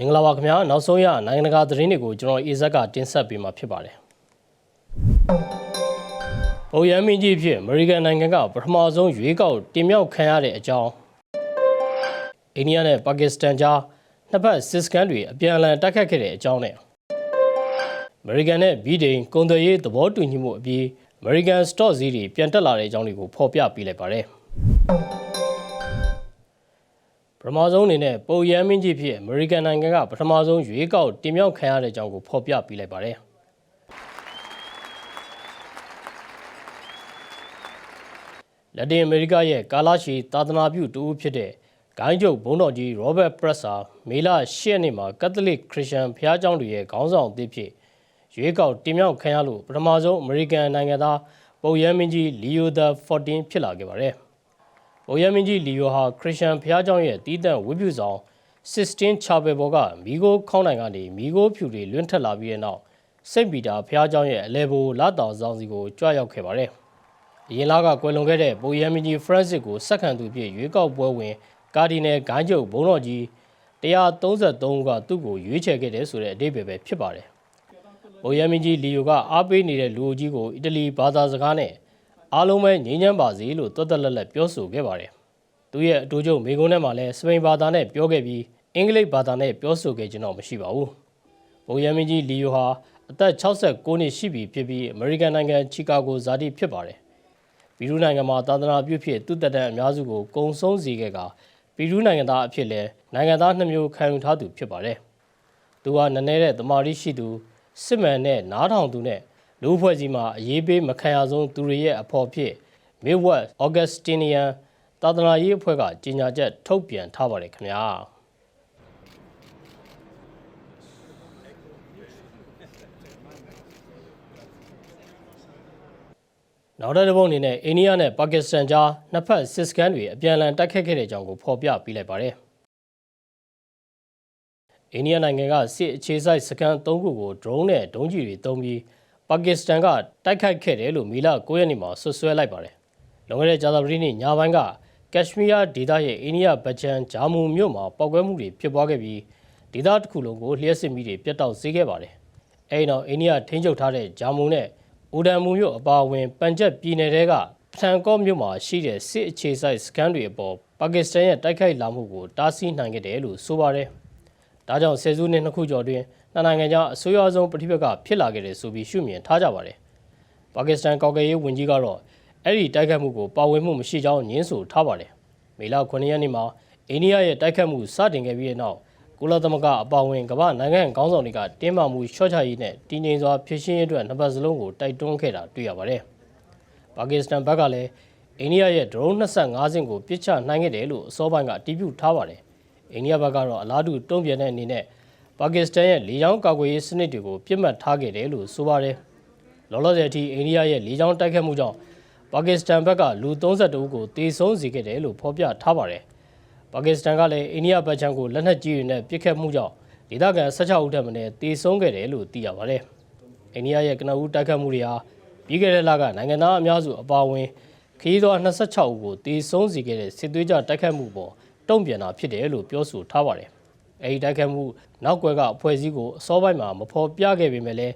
မင်္ဂလာပါခင်ဗျာနောက်ဆုံးရနိုင်ငံတကာသတင်းတွေကိုကျွန်တော်အေဇက်ကတင်ဆက်ပေးမှာဖြစ်ပါတယ်။ပုံရမင်းကြီးဖြစ်အမေရိကန်နိုင်ငံကပထမဆုံးရွေးကောက်တင်မြှောက်ခံရတဲ့အကြောင်းအိန္ဒိယနဲ့ပါကစ္စတန်ကြားနှစ်ဖက်စစ်စကန်တွေအပြန်အလှန်တိုက်ခတ်ခဲ့တဲ့အကြောင်းနဲ့အမေရိကန်နဲ့ဗြိတိန်ကုန်သွယ်ရေးသဘောတူညီမှုအပြီးအမေရိကန်စတော့ဈေးတွေပြန်တက်လာတဲ့အကြောင်းတွေကိုဖော်ပြပေးလိုက်ပါတယ်။ပထ မဆုံးအနေနဲ့ပုံရမ်းမင်းကြီးဖြစ်အမေရိကန်နိုင်ငံကပထမဆုံးရွေးကောက်တင်မြှောက်ခံရတဲ့အကြောင်းကိုဖော်ပြပေးလိုက်ပါတယ်။လက်တင်အမေရိကရဲ့ကာလာရှီသာသနာပြုတူဦးဖြစ်တဲ့ဂိုင်းကျုပ်ဘုန်းတော်ကြီး Robert Presser မေလ10ရက်နေ့မှာကက်သလစ်ခရစ်ယာန်ဘုရားကျောင်းတွေရဲ့ခေါင်းဆောင်အသစ်ဖြစ်ရွေးကောက်တင်မြှောက်ခံရလို့ပထမဆုံးအမေရိကန်နိုင်ငံသားပုံရမ်းမင်းကြီး Leo the 14ဖြစ်လာခဲ့ပါတယ်။ ဘုံရမင်းကြီးလီယိုဟာခရစ်ယာန်ဘုရားကျောင်းရဲ့တည်တံ့ဝိပုဆောင်16 Chapel ဘော်ကမိโก้ခေါင်းတိုင်ကနေမိโก้ဖြူတွေလွင့်ထက်လာပြီးတဲ့နောက်စိတ်ပီတာဘုရားကျောင်းရဲ့အလဲဘိုလာတောင်ဆောင်စီကိုကြွရောက်ခဲ့ပါတယ်။အရင်လကကွယ်လွန်ခဲ့တဲ့ဘုံရမင်းကြီး Francis ကိုစက္ကန့်သူဖြစ်ရွေးကောက်ပွဲဝင်ကာဒီနယ်ဂိုင်းကျုပ်ဘုန်းတော်ကြီး133ဦးကသူ့ကိုရွေးချယ်ခဲ့တယ်ဆိုတဲ့အဓိပ္ပာယ်ပဲဖြစ်ပါတယ်။ဘုံရမင်းကြီးလီယိုကအားပေးနေတဲ့လူအုပ်ကြီးကိုအီတလီဘာသာစကားနဲ့ အားလုံးပဲငြိမ်းချမ်းပါစေလို့သွတ်သက်လက်လက်ပြောဆိုခဲ့ပါတယ်။သူရဲ့အတူချုပ်မိကုန်းထဲမှာလည်းစပိန်ဘာသာနဲ့ပြောခဲ့ပြီးအင်္ဂလိပ်ဘာသာနဲ့ပြောဆိုခဲ့ခြင်းတော့မရှိပါဘူး။ဘုံရမင်းကြီးလီယိုဟာအသက်69နှစ်ရှိပြီဖြစ်ပြီးအမေရိကန်နိုင်ငံချီကာဂိုဇာတိဖြစ်ပါတယ်။ပီရူးနိုင်ငံမှာသာသနာပြုဖြစ်သူ့တက်တန်းအများစုကိုကုံဆုံးစေခဲ့ကပီရူးနိုင်ငံသားအဖြစ်လဲနိုင်ငံသားနှစ်မျိုးခံယူထားသူဖြစ်ပါတယ်။သူဟာနည်းနည်းတဲ့တမာရီရှိသူစစ်မှန်တဲ့နားထောင်သူနဲ့ လူအဖွဲ့ကြီးမှာအရေးပေးမခံရဆုံးသူတွေရဲ့အဖော်ဖြစ် Midwest Augustinian သာသနာရေးအဖွဲ့ကကြေညာချက်ထုတ်ပြန်ထားပါတယ်ခင်ဗျာနောက်တဲ့တစ်ပုတ်အနေနဲ့အိန္ဒိယနဲ့ပါကစ္စတန်ကြားနှစ်ဖက်စစ်စကန်တွေအပြန်အလှန်တိုက်ခတ်ခဲ့တဲ့အကြောင်းကိုဖော်ပြပေးလိုက်ပါတယ်အိန္ဒိယနိုင်ငံကစစ်အခြေစိုက်စကန်၃ခုကို drone နဲ့ဒုံးကျည်တွေသုံးပြီး ပါကစ္စတန်ကတိုက်ခိုက်ခဲ့တယ်လို့မီလ9ရက်နေ့မှာဆွဆွဲလိုက်ပါတယ်။လွန်ခဲ့တဲ့ကြာသပတေးနေ့ညပိုင်းကကက်ရှမီးယားဒေသရဲ့အိန္ဒိယဗချန်ဂျာမူမြို့မှာပောက်ကွဲမှုတွေဖြစ်ပွားခဲ့ပြီးဒေသတစ်ခုလုံးကိုလျှက်စစ်မီးတွေပြတ်တောက်စေခဲ့ပါတယ်။အဲဒီနောက်အိန္ဒိယထိန်းချုပ်ထားတဲ့ဂျာမူနဲ့အိုဒန်မူမြို့အပါအဝင်ပန်ဂျပ်ပြည်နယ်တွေကပထန်ကော့မြို့မှာရှိတဲ့စစ်အခြေစိုက်စကန်တွေအပေါ်ပါကစ္စတန်ရဲ့တိုက်ခိုက်လာမှုကိုတားဆီးနိုင်ခဲ့တယ်လို့ဆိုပါတယ်။ဒါကြောင့်ဆယ်စုနှစ်နှစ်ခုကျော်တွင် နှစ်နိုင်ငံကြားအဆိုးရွားဆုံးပဋိပက္ခဖြစ်လာခဲ့တယ်ဆိုပြီးရှုမြင်ထားကြပါတယ်။ပါကစ္စတန်ကောက်ကရေးဝန်ကြီးကတော့အဲ့ဒီတိုက်ခတ်မှုကိုပါဝင်မှုမရှိကြောင်းညင်းဆိုထားပါတယ်။မေလ9ရက်နေ့မှာအိန္ဒိယရဲ့တိုက်ခတ်မှုစတင်ခဲ့ပြီးတဲ့နောက်ကုလသမဂ္ဂအပါအဝင်ကမ္ဘာနိုင်ငံခေါင်းဆောင်တွေကတင်းမာမှုရှော့ချရေးနဲ့တည်ငြိမ်စွာဖြစ်ရှင်းရေးအတွက်နှစ်ပတ်စလုံးကိုတိုက်တွန်းခဲ့တာတွေ့ရပါတယ်။ပါကစ္စတန်ဘက်ကလည်းအိန္ဒိယရဲ့ drone 25စင်းကိုပစ်ချနိုင်ခဲ့တယ်လို့အစောပိုင်းကအတည်ပြုထားပါတယ်။အိန္ဒိယဘက်ကတော့အလားတူတုံ့ပြန်တဲ့အနေနဲ့ ပါကစ္စတန်ရဲ့လေကြောင်းကာကွယ်ရေးစနစ်တွေကိုပြစ်မှတ်ထားခဲ့တယ်လို့ဆိုပါတယ်။လောလောဆယ်အထိအိန္ဒိယရဲ့လေကြောင်းတိုက်ခတ်မှုကြောင့်ပါကစ္စတန်ဘက်ကလူ32ဦးကိုတေဆုံးစေခဲ့တယ်လို့ဖော်ပြထားပါတယ်။ပါကစ္စတန်ကလည်းအိန္ဒိယဗတ်ချန်ကိုလက်နက်ကြီးတွေနဲ့ပစ်ခတ်မှုကြောင့်ဒေသခံ16ဦးထပ်မံတေဆုံးခဲ့တယ်လို့သိရပါတယ်။အိန္ဒိယရဲ့ကနဦးတိုက်ခတ်မှုတွေဟာပြီးခဲ့တဲ့လကနိုင်ငံသားအများစုအပါအဝင်ခရီးသွား26ဦးကိုတေဆုံးစေခဲ့တဲ့စစ်သွေးကြတိုက်ခတ်မှုပေါ်တုံ့ပြန်တာဖြစ်တယ်လို့ပြောဆိုထားပါတယ်။ အဲဒီတိုက်ခတ်မှုနောက်ကွယ်ကအဖွဲ့အစည်းကိုအစောပိုင်းမှာမဖော်ပြခဲ့ပေမဲ့လည်း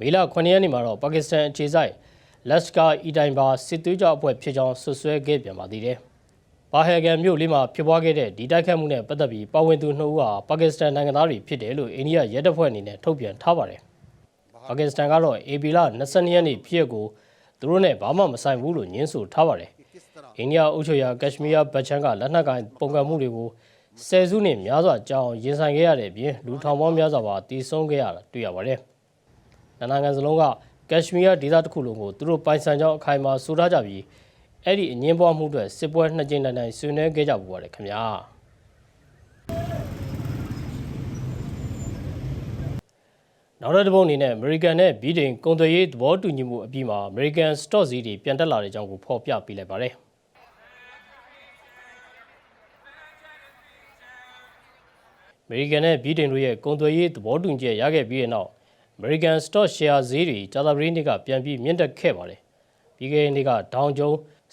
မေလ9ရက်နေ့မှာတော့ပါကစ္စတန်အခြေစိုက်လက်စကာအီတိုင်ဘာစစ်သွေးကြအဖွဲ့ဖြစ်ကြောင်းဆွဆွဲခဲ့ပြန်ပါသေးတယ်။ဘာဟေဂန်မြို့လေးမှာဖြစ်ပွားခဲ့တဲ့ဒီတိုက်ခတ်မှုနဲ့ပတ်သက်ပြီးပါဝင်သူနှစ်ဦးဟာပါကစ္စတန်နိုင်ငံသားတွေဖြစ်တယ်လို့အိန္ဒိယရဲတပ်ဖွဲ့အနေနဲ့ထုတ်ပြန်ထားပါတယ်။ပါကစ္စတန်ကတော့အေပီလ22ရက်နေ့ဖြစ်ကိုသူတို့နဲ့ဘာမှမဆိုင်ဘူးလို့ညင်းဆိုထားပါတယ်။အိန္ဒိယအုပ်ချုပ်ရာကက်ရှမီးယားဗတ်ချန်ကလက်နက်ကိုင်ပုံကံမှုတွေကို ဆယ်စုနှစ်များစွာကြာအောင်ရင်ဆိုင်ခဲ့ရတဲ့အပြင်လူထောင်ပေါင်းများစွာပါတည်ဆုံးခဲ့ရတာတွေ့ရပါတယ်။နိုင်ငံစလုံးကကက်ရှမီးယားဒေသတစ်ခုလုံးကိုသူတို့ပိုင်ဆိုင်ကြောင်းအခိုင်အမာဆိုထားကြပြီးအဲ့ဒီအငင်းပွားမှုအတွက်စစ်ပွဲနှစ်ကြိမ်တိုင်တိုင်ဆွေးနွေးခဲ့ကြပူပါတယ်ခင်ဗျာနောက်တစ်ပုတ်အနေနဲ့ American နဲ့ Britain ကုန်သွယ်ရေးသဘောတူညီမှုအပြီးမှာ American stock ဈေးတွေပြန်တက်လာတဲ့အကြောင်းကိုဖော်ပြပေးလိုက်ပါတယ် အမေရိကန်နဲ့ဗြိတိန်တို့ရဲ့ကုန်သွယ်ရေးသဘောတူညီချက်ရခဲ့ပြီးတဲ့နောက် American Stock Share ဈေးတွေကြာသပတေးနေ့ကပြန်ပြီးမြင့်တက်ခဲ့ပါတယ်။ပြီးခဲ့တဲ့နေ့ကဒေါင်ဂျုံ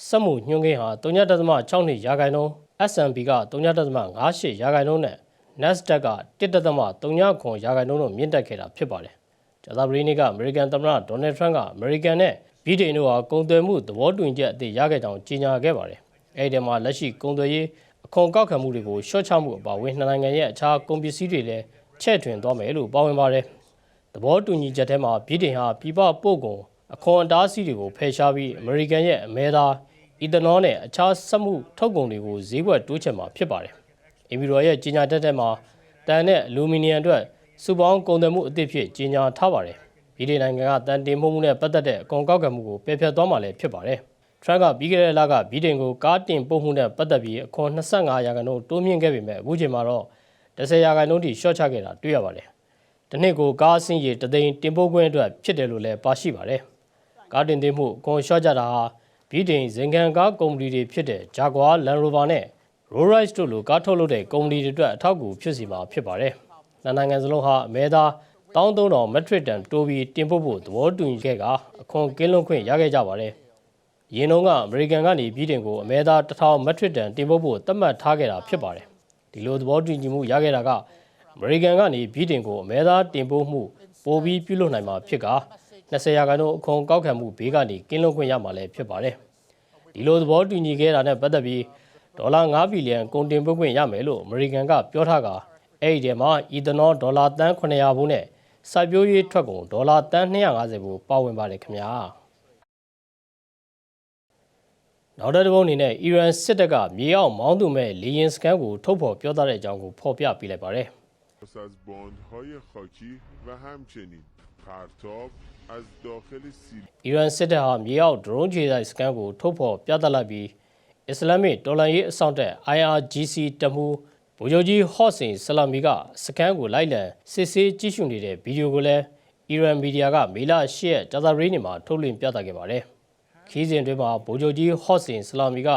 စက်မှုညွှန်းကိန်းဟာ3.62ရာခိုင်နှုန်း S&P က3.58ရာခိုင်နှုန်းနဲ့ NASDAQ က1.3ခွန်ရာခိုင်နှုန်းတော့မြင့်တက်ခဲ့တာဖြစ်ပါတယ်။ဂျာသာပရီနီကအမေရိကန်သမ္မတဒေါ်နယ်ထရန့်ကအမေရိကန်နဲ့ဗြိတိန်တို့ဟာကုန်သွယ်မှုသဘောတူညီချက်အသစ်ရခဲ့ကြောင်းကြေညာခဲ့ပါတယ်။အဲဒီထဲမှာလက်ရှိကုန်သွယ်ရေးအ ခွန်ကောက်ခံမှုတွေကိုရှော့ချမှုအပါအဝင်နှစ်နိုင်ငံရဲ့အခြားကုန်ပစ္စည်းတွေလည်းချဲ့ထွင်သွားမယ်လို့ပါဝင်ပါတယ်။သဘောတူညီချက်ထဲမှာဗြိတိန်ဟာပြည်ပပို့ကုန်အခွန်အတားအဆီးတွေကိုဖယ်ရှားပြီးအမေရိကန်ရဲ့အမဲသားအီသနောနဲ့အခြားစက်မှုထုတ်ကုန်တွေကိုဈေးကွက်တိုးချဲ့မှာဖြစ်ပါတယ်။အင်ဗီရောရဲ့ကြီးညာတက်တဲ့မှာတန်နဲ့အလူမီနီယံအတွက်စုပေါင်းကုန်သွယ်မှုအသစ်ဖြစ်ကြီးညာထားပါတယ်။ပြည်ထောင်နိုင်ငံကတန်တင်မှုမှုနဲ့ပတ်သက်တဲ့အကုန်ကောက်ကမှုကိုပယ်ဖျက်သွားမှာလည်းဖြစ်ပါတယ်။ Trump ကပြီးခဲ့တဲ့လကပြည်ထောင်ကိုကားတင်ပို့မှုနဲ့ပတ်သက်ပြီးအခွန်25ရာခိုင်နှုန်းတိုးမြင့်ခဲ့ပေမဲ့အခုချိန်မှာတော့10ရာခိုင်နှုန်းထိရှော့ချခဲ့တာတွေ့ရပါတယ်။တစ်နှစ်ကိုကားအဆင့်ရေတသိန်းတင်ပို့ခွင့်အတွက်ဖြစ်တယ်လို့လည်းပါရှိပါတယ်။ကားတင်သွင်းမှုအခွန်လျှော့ချတာဟာပြည်ထောင်ဇင်ကန်ကားကုမ္ပဏီတွေဖြစ်တဲ့ Jaguar Land Rover နဲ့ Rolls-Royce တို့လိုကားထုတ်လုပ်တဲ့ကုမ္ပဏီတွေအတွက်အထောက်အကူဖြစ်စီမှာဖြစ်ပါတယ်။နှစ်နိုင်ငံစလုံးဟာအမဲသား13000မက်ထရစ်တန်တိုးပြီးတင်ပို့ဖို့သဘောတူညီခဲ့ကအခွန်ကင်းလွန်ခွင့်ရခဲ့ကြပါတယ်။ ရင်းနှုန်းကအမေရိကန်ကနေပြည်တင်ကိုအမဲသား1000မက်ထရစ်တန်တင်ပို့ဖို့သတ်မှတ်ထားခဲ့တာဖြစ်ပါတယ်။ဒီလိုသဘောတူညီမှုရခဲ့တာကအမေရိကန်ကနေပြည်တင်ကိုအမဲသားတင်ပို့မှုပိုပြီးပြုလုပ်နိုင်မှာဖြစ်က20ရာခိုင်နှုန်းအခွန်ကောက်ခံမှုဘေးကနေကင်းလွန်ခွင့်ရမှာလည်းဖြစ်ပါတယ်။ဒီလိုသဘောတူညီခဲ့တာနဲ့ပတ်သက်ပြီးဒေါ်လာ9ဘီလီယံကုန်တင်ပို့ခွင့်ရမယ်လို့အမေရိကန်ကပြောထားကအဲ့ဒီထဲမှာအီသနောဒေါ်လာတန်း900ဘူးနဲ့စိုက်ပျိုးရေးထွက်ကုန်ဒေါ်လာတန်း250ဘူးပါဝင်ပါတယ်ခင်ဗျာ နောက်တစ်ပုံအနေနဲ့အီရန်စစ်တပ်ကမြေအောက်မောင်းသူမဲ့လေရင်စကန်ကိုထုတ်ဖော်ပြောသားတဲ့အကြောင်းကိုဖော်ပြပေးလိုက်ပါတယ် پس از باندهای خاکی و همچنین پرتاب از داخل سیری အီရန်စစ်တပ်ဟာမြေအောက်ဒရုန်းခြေဆိုင်စကန်ကိုထုတ်ဖော်ပြသလိုက်ပြီးအစ္စလာမစ်တော်လှန်ရေးအစောင့်တပ် IRGC တမှုဗိုလ်ချုပ်ကြီးဟော့စင်ဆလာမီကစကန်ကိုလိုက်လံစစ်ဆေးကြည့်ရှုနေတဲ့ဗီဒီယိုကိုလည်းအီရန်မီဒီယာကမေလ10ရက်ကြာသပတေးနေ့မှာထုတ်လွှင့်ပြသခဲ့ပါတယ်။ ခီးစဉ်တွင်မှာဗိုလ်ချုပ်ကြီးဟော့စင်ဆလာမီက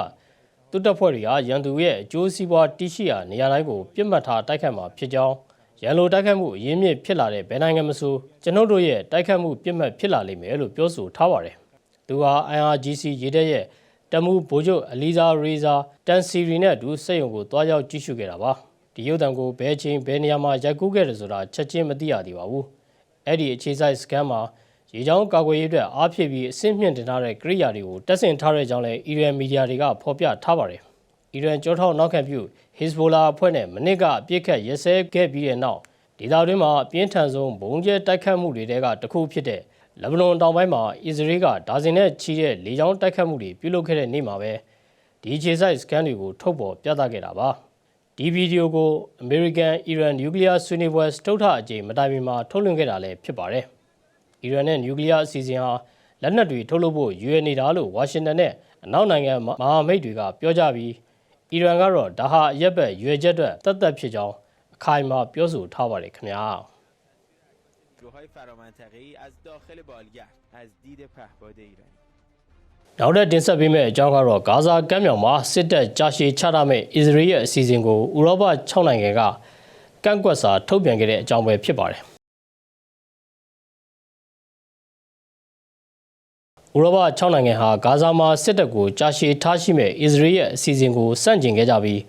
သူတပ်ဖွဲ့တွေဟာရန်သူရဲ့အကျိုးစီးပွားတိရှိရာနေရာတိုင်းကိုပြစ်မှတ်ထားတိုက်ခတ်မှာဖြစ်ကြောင်းရန်လိုတိုက်ခတ်မှုအရင်းမြစ်ဖြစ်လာတဲ့ဘယ်နိုင်ငံမဆိုကျွန်ုပ်တို့ရဲ့တိုက်ခတ်မှုပြစ်မှတ်ဖြစ်လာလိမ့်မယ်လို့ပြောဆိုထားပါတယ်။သူဟာ IRGC ရေတပ်ရဲ့တမူဗိုလ်ချုပ်အလီဇာရီဇာတန်စီရီနဲ့အတူစက်ရုံကိုတွားရောက်ကြည့်ရှုခဲ့တာပါ။ဒီရုပ်သံကိုဘယ်ချိန်ဘယ်နေရာမှာရိုက်ကူးခဲ့တယ်ဆိုတာချက်ချင်းမသိရသေးပါဘူး။အဲ့ဒီအခြေစိုက်စကန်မှာ ရေချောင်းကာကွယ်ရေးအတွက်အားဖြည့်ပြီးအဆင့်မြင့်တင်ထားတဲ့ကိရိယာတွေကိုတက်ဆင်ထားတဲ့ကြောင်းလည်းအီရန်မီဒီယာတွေကဖော်ပြထားပါတယ်။အီရန်ကြောထောက်နောက်ခံပြု Hezbollah အဖွဲ့နဲ့မနစ်ကအပြစ်ခတ်ရဲစဲခဲ့ပြီးတဲ့နောက်ဒေသတွင်းမှာအပြင်းထန်ဆုံးဘုံကျဲတိုက်ခတ်မှုတွေတဲကတစ်ခုဖြစ်တဲ့လက်ဘနွန်တောင်ပိုင်းမှာအစ္စရေးကဒါဇင်နဲ့ချီတဲ့လေကြောင်းတိုက်ခတ်မှုတွေပြုလုပ်ခဲ့တဲ့နေ့မှာပဲဒီခြေဆိုင်စကန်တွေကိုထုတ်ပေါ်ပြသခဲ့တာပါဒီဗီဒီယိုကို American Iran Nuclear ဆွေးနွေးပွဲစတုထအကြိမ်မတိုင်မီမှာထုတ်လွှင့်ခဲ့တာလည်းဖြစ်ပါတယ် အီရန်နဲ့နျူကလ িয়ার အစီအစဉ်ဟာလက်နက်တွေထုတ်လုပ်ဖို့ရွေနေတာလို့ဝါရှင်တန်နဲ့အနောက်နိုင်ငံမဟာမိတ်တွေကပြောကြပြီးအီရန်ကတော့ဒါဟာအရက်ဘက်ရွေချက်အတွက်တတ်သက်ဖြစ်ကြောင်းအခိုင်အမာပြောဆိုထားပါတယ်ခင်ဗျာ نیروهای فرامنطقه‌ای از داخل بالگرد از دید پهپاد ایرانی နောက်တဲ့တင်ဆက်ပေးမယ့်အကြောင်းကတော့ဂါဇာကမ်းမြောင်မှာစစ်တပ်ကြာရှည်ချထားမဲ့အစ္စရေးရဲ့အစီအစဉ်ကိုဥရောပ6နိုင်ငံကကန့်ကွက်စာထုတ်ပြန်ခဲ့တဲ့အကြောင်းပဲဖြစ်ပါတယ်။ ဥရောပ6နိုင်ငံဟာဂါဇာမှာစစ်တပ်ကိုကြာရှည်ထားရှိမဲ့အစ္စရေးရဲ့အစီအစဉ်ကိုစန့်ကျင်ခဲ့ကြပြီး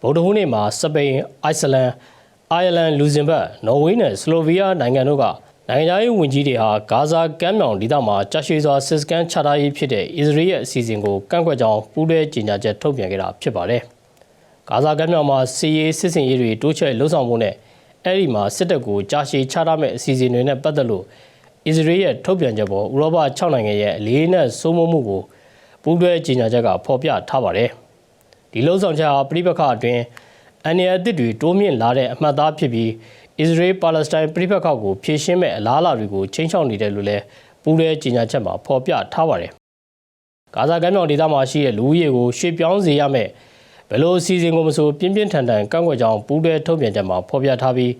ဗုဒ္ဓဟူးနေ့မှာစပိန်၊အိုက်စလန်၊အိုင်ယာလန်၊လူဇင်ဘတ်၊နော်ဝေးနဲ့ဆလိုဗီးယားနိုင်ငံတို့ကနိုင်ငံသားရေးဝန်ကြီးတွေဟာဂါဇာကမ်းမြောင်ဒေသမှာကြာရှည်စွာစစ်စကန်ချထားရေးဖြစ်တဲ့အစ္စရေးရဲ့အစီအစဉ်ကိုကန့်ကွက်ကြောင်းပူးတွဲကြေညာချက်ထုတ်ပြန်ခဲ့တာဖြစ်ပါတယ်။ဂါဇာကမ်းမြောင်မှာစီးရေးစစ်စင်ရေးတွေတိုးချဲ့လှုံ့ဆော်မှုနဲ့အဲ့ဒီမှာစစ်တပ်ကိုကြာရှည်ချထားမဲ့အစီအစဉ်တွေနဲ့ပတ်သက်လို့ အစ္စရေးရဲ့ထုတ်ပြန်ချက်ပေါ်ဥရောပ6နိုင်ငံရဲ့အလေးနဲ့စိုးမိုးမှုကိုပူးတွဲကြေညာချက်ကဖော်ပြထားပါတယ်။ဒီလှုံ့ဆော်ချက်ဟာပြိပခအတွင်းအန်ရအသစ်တွေတိုးမြင့်လာတဲ့အမှတ်အသားဖြစ်ပြီးအစ္စရေးပါလက်စတိုင်းပြည်ပခါကိုဖြည့်ရှင်းမဲ့အလားအလာတွေကိုချင်းချောက်နေတယ်လို့လည်းပူးရဲကြေညာချက်မှာဖော်ပြထားပါတယ်။ဂါဇာကမ်းမြောင်ဒေသမှာရှိတဲ့လူဦးရေကိုရွှေ့ပြောင်းစေရမယ်ဘယ်လိုအစီအစဉ်ကိုမဆိုပြင်းပြင်းထန်ထန်ကန့်ကွက်ကြောင်းပူးရဲထုတ်ပြန်ချက်မှာဖော်ပြထားပြီး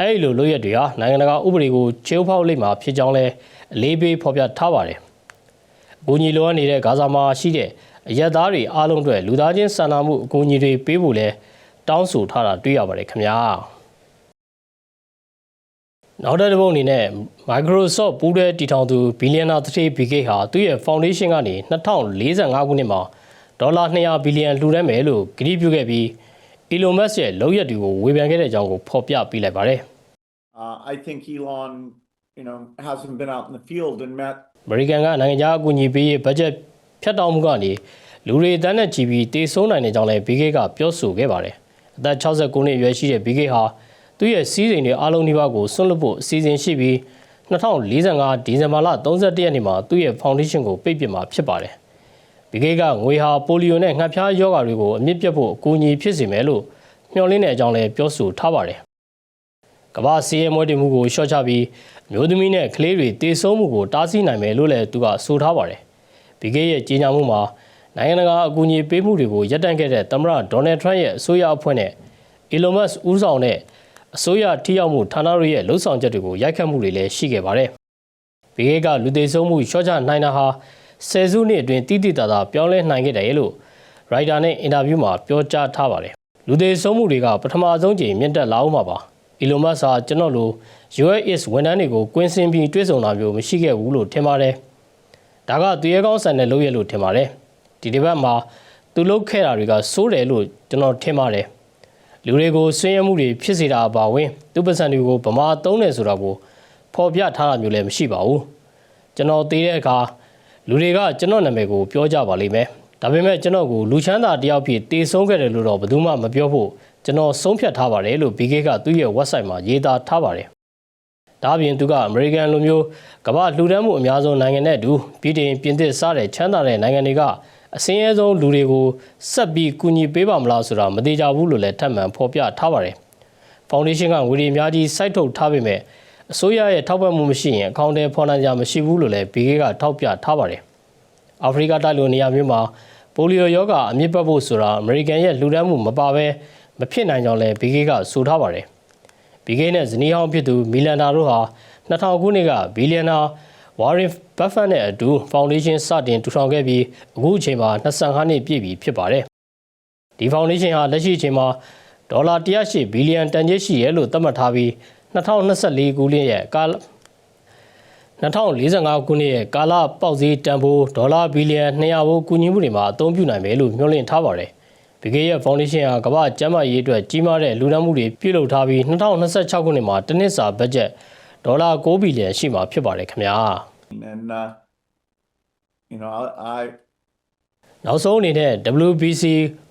အဲ့ဒီလိုလုပ်ရက်တွေဟာနိုင်ငံတကာဥပဒေကိုချေဖောက်လိမ့်မှာဖြစ်ကြောင်းလည်းအလေးပေးဖော်ပြထားပါတယ်။အကူအညီလိုအပ်နေတဲ့ဂါဇာမှာရှိတဲ့အရက်သားတွေအားလုံးအတွက်လူသားချင်းစာနာမှုအကူအညီတွေပေးဖို့လဲတောင်းဆိုထားတာတွေ့ရပါတယ်ခင်ဗျာ။နောက်တဲ့တစ်ပုတ်အနေနဲ့ Microsoft ပူးတွဲတည်ထောင်သူဘီလီယံနာသတိဘီဂိတ်ဟာသူ့ရဲ့ foundation ကနေ2045ခုနှစ်မှာဒေါ်လာ200ဘီလီယံလှူဒန်းမယ်လို့ကတိပြုခဲ့ပြီး Elon Musk ရဲ့လောက်ရက်တွေကိုဝေဖန်ခဲ့တဲ့အကြောင်းကိုဖော်ပြပေးလိုက်ပါတယ် Uh, I think Elon, you know, hasn't been out in the field and met ။ American ကနိုင်ငံခြားအကူအညီပေးရေးဘတ်ဂျက်ဖြတ်တောက်မှုကနေလူတွေတန်းနဲ့ချီပြီးတေဆုံးနိုင်တဲ့ကြောင်းလည်း BK ကပြောဆိုခဲ့ပါတယ်။အသက်69နှစ်အရွယ်ရှိတဲ့ BK ဟာသူ့ရဲ့စီးစိမ်တွေအားလုံးဒီပါးကိုဆွန့်လွတ်ဖို့အစီအစဉ်ရှိပြီး2045ဒီဇင်ဘာလ31ရက်နေ့မှာသူ့ရဲ့ foundation ကိုပိတ်ပစ်မှာဖြစ်ပါတယ်။ BK ကငွေဟာပိုလီယိုနဲ့ငှက်ဖျားရောဂါတွေကိုအမြင့်ပြတ်ဖို့အကူအညီဖြစ်စေမယ်လို့မျှော်လင့်တဲ့အကြောင်းလည်းပြောဆိုထားပါတယ်။ကမ္ဘာစီးရဲမွဲတင်မှုကိုရှော့ချပြီးအမျိုးသမီးနဲ့ကလေးတွေတေဆုံးမှုကိုတားဆီးနိုင်မယ်လို့လည်းသူကဆိုထားပါတယ်။ BK ရဲ့ကြေညာမှုမှာနိုင်ငံတကာအကူအညီပေးမှုတွေကိုရပ်တန့်ခဲ့တဲ့သမ္မတဒေါ်နယ်ထရန့်ရဲ့အစိုးရအဖွဲ့နဲ့ Elon Musk ဦးဆောင်တဲ့အစိုးရထိရောက်မှုဌာနတွေရဲ့လှုပ်ဆောင်ချက်တွေကိုရိုက်ခတ်မှုတွေလည်းရှိခဲ့ပါတယ်။ BK ကလူသေးဆုံးမှုရှော့ချနိုင်တာဟာ ဆယ်စုနှစ်အတွင်းတိတိတသာပြောင်းလဲနိုင်ခဲ့တယ်လို့ရိုက်တာနဲ့အင်တာဗျူးမှာပြောကြားထားပါတယ်။လူသေးဆုံးမှုတွေကပထမဆုံးကြိမ်မြင့်တက်လာအောင်မှာပါ။ Elon Musk ဟာကျွန်တော်လို US ဝန်ထမ်းတွေကိုကွင်းစင်ပြီးတွဲဆောင်တာမျိုးမရှိခဲ့ဘူးလို့ထင်ပါတယ်။ဒါကသူရဲကောင်းဆန်တဲ့လုပ်ရလို့ထင်ပါတယ်။ဒီဒီဘက်မှာသူလုပ်ခဲ့တာတွေကစိုးတယ်လို့ကျွန်တော်ထင်ပါတယ်။လူတွေကိုဆွေးရမှုတွေဖြစ်စေတာအပါအဝင်သူပစံတွေကိုဗမာသုံးတယ်ဆိုတာကိုဖော်ပြထားတာမျိုးလည်းမရှိပါဘူး။ကျွန်တော်သိတဲ့အခါ လူတွေကကျွန်တော်နာမည်ကိုပြောကြပါလိမ့်မယ်။ဒါပေမဲ့ကျွန်တော်ကိုလူချမ်းသာတယောက်ဖြစ်တေဆုံးခဲ့တယ်လို့တော့ဘယ်သူမှမပြောဖို့ကျွန်တော်ဆုံးဖြတ်ထားပါတယ်လို့ BK ကသူ့ရဲ့ website မှာရေးသားထားပါတယ်။ဒါ့အပြင်သူကအမေရိကန်လူမျိုးကမ္ဘာလှူဒန်းမှုအများဆုံးနိုင်ငံနဲ့အတူပြည်တင်ပြင်သစ်စတဲ့ချမ်းသာတဲ့နိုင်ငံတွေကအစင်းရဲဆုံးလူတွေကိုဆက်ပြီးကူညီပေးပါမလားဆိုတာမသေးကြဘူးလို့လည်းထပ်မံဖော်ပြထားပါတယ်။ Foundation ကငွေတွေအများကြီးစိုက်ထုတ်ထားပေမဲ့ အစိုးရရဲ့ထောက်ပံ့မှုမရှိရင်အကောင့်ထဲဖော်နိုင်ကြမရှိဘူးလို့လည်း BK ကထောက်ပြထားပါတယ်။အာဖရိကတိုက်လိုနေရာမျိုးမှာပိုလီယိုရောဂါအမြင့်ပတ်ဖို့ဆိုတာအမေရိကန်ရဲ့လူဒန်းမှုမပါဘဲမဖြစ်နိုင်ကြောင်းလည်း BK ကဆိုထားပါတယ်။ BK နဲ့ဇနီးဟောင်းဖြစ်သူမီလန်ဒါတို့ဟာ2000ခုနှစ်ကဘီလီယံနာဝါရင်ဘတ်ဖတ်နဲ့အတူဖောင်ဒေးရှင်းစတင်ထူထောင်ခဲ့ပြီးအခုအချိန်မှာ25နှစ်ပြည့်ပြီဖြစ်ပါတယ်။ဒီဖောင်ဒေးရှင်းဟာလက်ရှိအချိန်မှာဒေါ်လာ108ဘီလီယံတန်ကြေးရှိရဲလို့သတ်မှတ်ထားပြီး 2024ခုနှစ်ရဲ့ကာလ2045ခုနှစ်ရဲ့ကာလပေါက်ဈေးတန်ဖိုးဒေါ်လာဘီလီယံ200ဘိုးကူညီမှုတွေမှာအသုံးပြုနိုင်မယ်လို့မျှော်လင့်ထားပါတယ်။ BK ရဲ့ foundation ဟာကမ္ဘာ့ကျန်းမာရေးအတွက်ကြီးမားတဲ့လူဒန်းမှုတွေပြုလုပ်ထားပြီး2026ခုနှစ်မှာတစ်နှစ်စာဘတ်ဂျက်ဒေါ်လာ9ဘီလီယံရှိမှာဖြစ်ပါတယ်ခင်ဗျာ and uh, you know I, I နောက်ဆုံးအနေနဲ့ WBC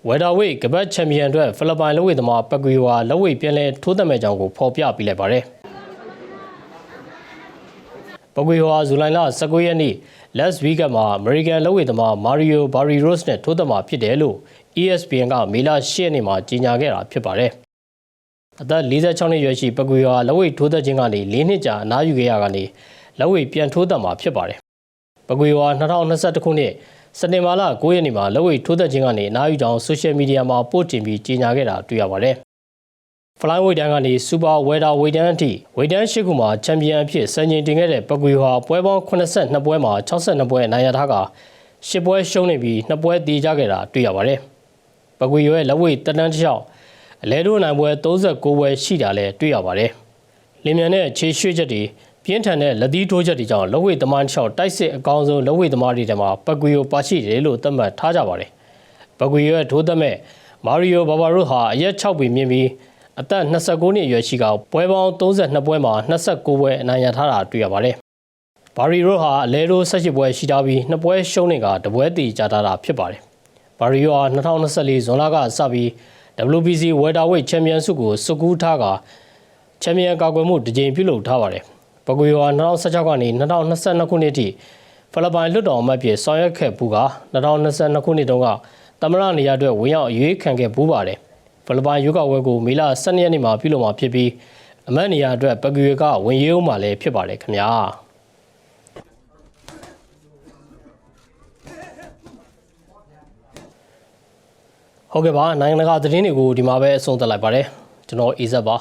Welterweight ကပတ်ချန်ပီယံအတွက်ဖိလစ်ပိုင်လက်ဝှေ့သမားပကွေဝါလက်ဝှေ့ပြန်လဲထိုးသက်မဲ့ကြောင်းကိုဖော်ပြပေးလိုက်ပါတယ်။ပကွေဝါဇူလိုင်လ19ရက်နေ့ Las Vegas မှာ American လက်ဝှေ့သမား Mario Barrios နဲ့ထိုးသက်မှာဖြစ်တယ်လို့ ESPN ကမေလ10ရက်နေ့မှာကြေညာခဲ့တာဖြစ်ပါတယ်။အသက်46နှစ်ရွယ်ရှိပကွေဝါလက်ဝှေ့ထိုးသက်ခြင်းကနေ၄နှစ်ကြာအနားယူခဲ့ရကနေလက်ဝှေ့ပြန်ထိုးသက်မှာဖြစ်ပါတယ်။ပကွေဝါ2021ခုနှစ် စက်တင်ဘာလ9ရက်နေ့မှာလက်ဝှေ့ထိုးသက်ခြင်းကနေအနားယူကြောင်းဆိုရှယ်မီဒီယာမှာပို့တင်ပြီးကြေညာခဲ့တာတွေ့ရပါတယ်။ Flyweight တန်းကနေ Super Welterweight တန်းအထိဝေတန်း၈ခုမှာချန်ပီယံအဖြစ်စံချိန်တင်ခဲ့တဲ့ပကွေဟာပွဲပေါင်း82ပွဲမှာ62ပွဲအနိုင်ရထားက10ပွဲရှုံးနေပြီး2ပွဲတေးကြခဲ့တာတွေ့ရပါတယ်။ပကွေရဲ့လက်ဝှေ့တက်တန်းတစ်လျှောက်အလဲတို့နိုင်ပွဲ39ပွဲရှိတာလည်းတွေ့ရပါတယ်။လင်မြန်တဲ့ခြေရွှေ့ချက်တွေ ပြင်းထန်တဲ့လက်သီးထိုးချက်တွေကြောင့်လက်ဝှေ့သမားတစ်လျှောက်တိုက်စစ်အကောင်းဆုံးလက်ဝှေ့သမားတွေထဲမှာပကွေကိုပါရှိတယ်လို့သတ်မှတ်ထားကြပါတယ်။ပကွေရဲ့ထိုးသက်မဲ့မာရီယိုဘာဘာရိုဟာအရက်6ပေမြင့်ပြီးအသက်29နှစ်အရွယ်ရှိကပွဲပေါင်း32ပွဲမှာ29ပွဲအနိုင်ရထားတာတွေ့ရပါတယ်။ဘာရီရိုဟာအလဲရိုး18ပွဲရှိထားပြီး2ပွဲရှုံးနေကတပွဲတည်ကြထားတာဖြစ်ပါတယ်။ဘာရီရိုဟာ2024ဇွန်လကစပြီး WBC Welterweight Champion ဆုကိုစုကူးထားကချန်ပီယံကာကွယ်မှုတစ်ကြိမ်ပြုလုပ်ထားပါတယ်။ ပကွေဟာ2016ကနေ2022ခုနှစ်အထိဖိလစ်ပိုင်လွတ်တော်အမတ်ပြည်ဆောင်ရွက်ခဲ့ပူက2022ခုနှစ်တုန်းကသမရနေရာအတွက်ဝင်ရောက်အရွေးခံခဲ့ပူပါတယ်။ဖိလစ်ပိုင်ရွေးကောက်ပွဲကိုမေလ12ရက်နေ့မှာပြုလုပ်မှာဖြစ်ပြီးအမတ်နေရာအတွက်ပကွေကဝင်ရွေးဦးမှာလည်းဖြစ်ပါတယ်ခင်ဗျာ။ဟုတ်ကဲ့ပါနိုင်ငံတကာသတင်းတွေကိုဒီမှာပဲအဆုံးသတ်လိုက်ပါတယ်ကျွန်တော်အေးဇက်ပါ